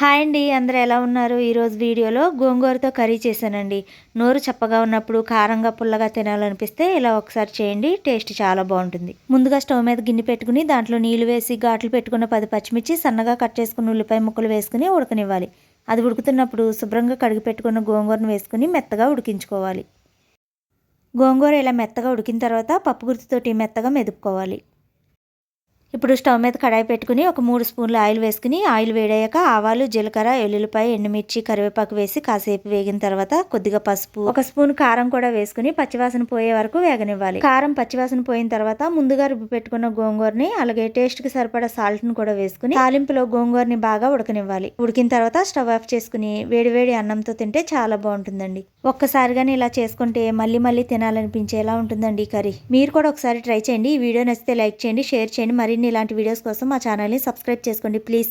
Hi అండి అందరూ ఎలా ఉన్నారు? ఈరోజు వీడియోలో గోంగూరతో కర్రీ చేశానండి. నోరు చప్పగా ఉన్నప్పుడు కారంగా పుల్లగా తినాలనిపిస్తే ఇలా ఒకసారి చేయండి టేస్ట్ చాలా బాగుంటుంది. ముందుగా స్టవ్ మీద గిన్నె పెట్టుకుని దాంట్లో నీళ్ళు వేసి ఘాట్లు పెట్టుకున్న పది పచ్చిమిర్చి సన్నగా కట్ చేసుకుని ఉల్లిపాయ ముక్కలు వేసుకుని ఉడకనివ్వాలి. అది ఉడుకుతున్నప్పుడు శుభ్రంగా కడిగి పెట్టుకున్న గోంగూరను వేసుకుని మెత్తగా ఉడికించుకోవాలి. గోంగూర ఇలా మెత్తగా ఉడికిన తర్వాత పప్పు గుర్తుతోటి మెత్తగా మెదుపుకోవాలి. ఇప్పుడు స్టవ్ మీద కడాయి పెట్టుకుని ఒక మూడు స్పూన్లు ఆయిల్ వేసుకుని ఆయిల్ వేడయ్యాక ఆవాలు జీలకర్ర ఎల్లుల్లిపాయ ఎండుమిర్చి కరివేపాకు వేసి కాసేపు వేగిన తర్వాత కొద్దిగా పసుపు ఒక స్పూన్ కారం కూడా వేసుకుని పచ్చివాసన పోయే వరకు వేగనివ్వాలి. కారం పచ్చివాసన పోయిన తర్వాత ముందుగా రుబ్బి పెట్టుకున్న గోంగూరని అలాగే టేస్ట్కి సరిపడా సాల్ట్ను కూడా వేసుకుని తాలింపులో గోంగూరని బాగా ఉడకనివ్వాలి. ఉడికిన తర్వాత స్టవ్ ఆఫ్ చేసుకుని వేడివేడి అన్నంతో తింటే చాలా బాగుంటుందండి. ఒక్కసారిగానే ఇలా చేసుకుంటే మళ్ళీ మళ్ళీ తినాలనిపించేలా ఉంటుందండి ఈ కర్రీ. మీరు కూడా ఒకసారి ట్రై చేయండి. ఈ వీడియో నచ్చితే లైక్ చేయండి షేర్ చేయండి. మరి మరిన్ని ఇలాంటి వీడియోస్ కోసం మా ఛానల్ని సబ్స్క్రైబ్ చేసుకోండి. ప్లీజ్.